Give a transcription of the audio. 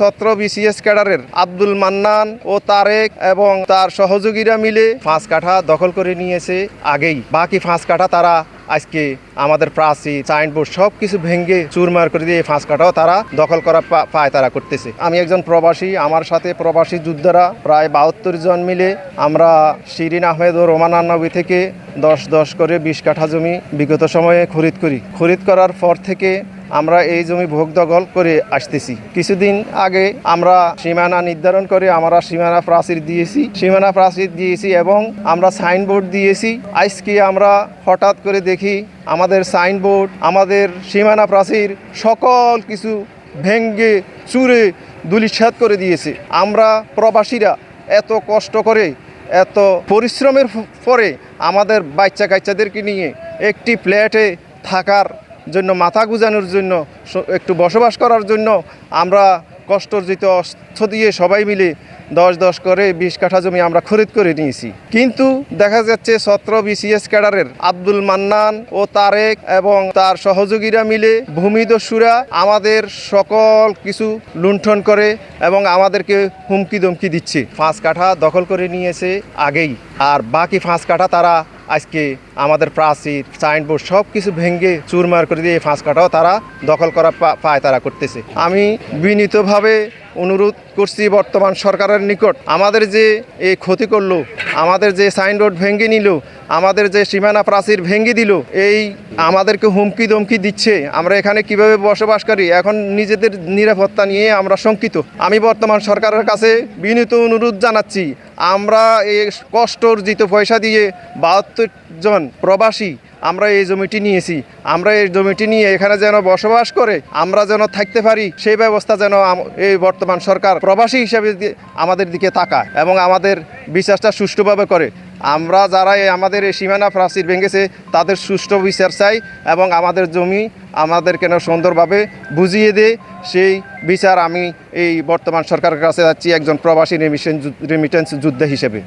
সত্র BCS ক্যাডারের আব্দুল মান্নান ও তারেক এবং তার সহযোগীরা মিলে ফাঁস কাঠা দখল করে নিয়েছে আগেই। বাকি ফাঁস কাঠা তারা আজকে আমাদের প্রাচী সাইনবোর্ড সব কিছু ভেঙে চুরমার করে দিয়ে ফাঁস কাঠাও তারা দখল করা পায় তারা করতেছে। আমি একজন প্রবাসী, আমার সাথে প্রবাসী যোদ্ধারা প্রায় বাহাত্তর জন মিলে আমরা শিরিন আহমেদ ও রোমান আন্নবী থেকে দশ দশ করে বিশ কাঠা জমি বিগত সময়ে খরিদ করি। খরিদ করার পর থেকে আমরা এই জমি ভোগ দখল করে আসতেছি। কিছুদিন আগে আমরা সীমানা নির্ধারণ করে আমরা সীমানা প্রাচীর দিয়েছি। সীমানা প্রাচীর দিয়েছি এবং আমরা সাইনবোর্ড দিয়েছি। আজকে আমরা হঠাৎ করে দেখি আমাদের সাইনবোর্ড, আমাদের সীমানা প্রাচীর সকল কিছু ভেঙ্গে চুরে দুলিশ্বাত করে দিয়েছে। আমরা প্রবাসীরা এত কষ্ট করে, এত পরিশ্রমের পরে আমাদের বাচ্চা কাচ্চাদেরকে নিয়ে একটি ফ্ল্যাটে থাকার জন্য, মাথা গুজানোর জন্য একটু বসবাস করার জন্য আমরা কষ্টর্জিত অর্থ দিয়ে সবাই মিলে দশ দশ করে বিশ কাঠা জমি আমরা খরিদ করে নিয়েছি। কিন্তু দেখা যাচ্ছে সত্র বিসিএস ক্যাডারের আব্দুল মান্নান ও তারেক এবং তার সহযোগীরা মিলে ভূমিদস্যুরা আমাদের সকল কিছু লুণ্ঠন করে এবং আমাদেরকে হুমকি দমকি দিচ্ছে। পাঁচ কাঠা দখল করে নিয়েছে আগেই। আর বাকি ফাঁস কাঠা তারা আজকে আমাদের প্রাচীর সাইনবোর্ড সব কিছু ভেঙে চুরমার করে দিয়ে ফাঁস কাটাও তারা দখল করা পায় তারা করতেছে। আমি বিনীতভাবে অনুরোধ করছি বর্তমান সরকারের নিকট, আমাদের যে এই ক্ষতি করল, আমাদের যে সাইনবোর্ড ভেঙে নিল, আমাদের যে সীমানা প্রাচীর ভেঙে দিল, এই আমাদেরকে হুমকি দমকি দিচ্ছে, আমরা এখানে কীভাবে বসবাস করি, এখন নিজেদের নিরাপত্তা নিয়ে আমরা শঙ্কিত। আমি বর্তমান সরকারের কাছে বিনীত অনুরোধ জানাচ্ছি আমরা এই কষ্ট অর্জিত পয়সা দিয়ে বাহাত্তর জন প্রবাসী আমরা এই জমিটি নিয়েছি। আমরা এই জমিটি নিয়ে এখানে যেন বসবাস করে, আমরা যেন থাকতে পারি, সেই ব্যবস্থা যেন এই বর্তমান সরকার প্রবাসী হিসাবে আমাদের দিকে তাকায় এবং আমাদের বিশ্বাসটা সুষ্ঠুভাবে করে। আমরা যারা আমাদের এই সীমানা প্রাচীর ভেঙেছে, তাদের সুষ্ঠু বিচার চাই এবং আমাদের জমি আমাদের কেন সুন্দরভাবে বুঝিয়ে দে সেই বিচার আমি এই বর্তমান সরকারের কাছে যাচ্ছি, একজন প্রবাসী রেমিটেন্স যোদ্ধা হিসেবে।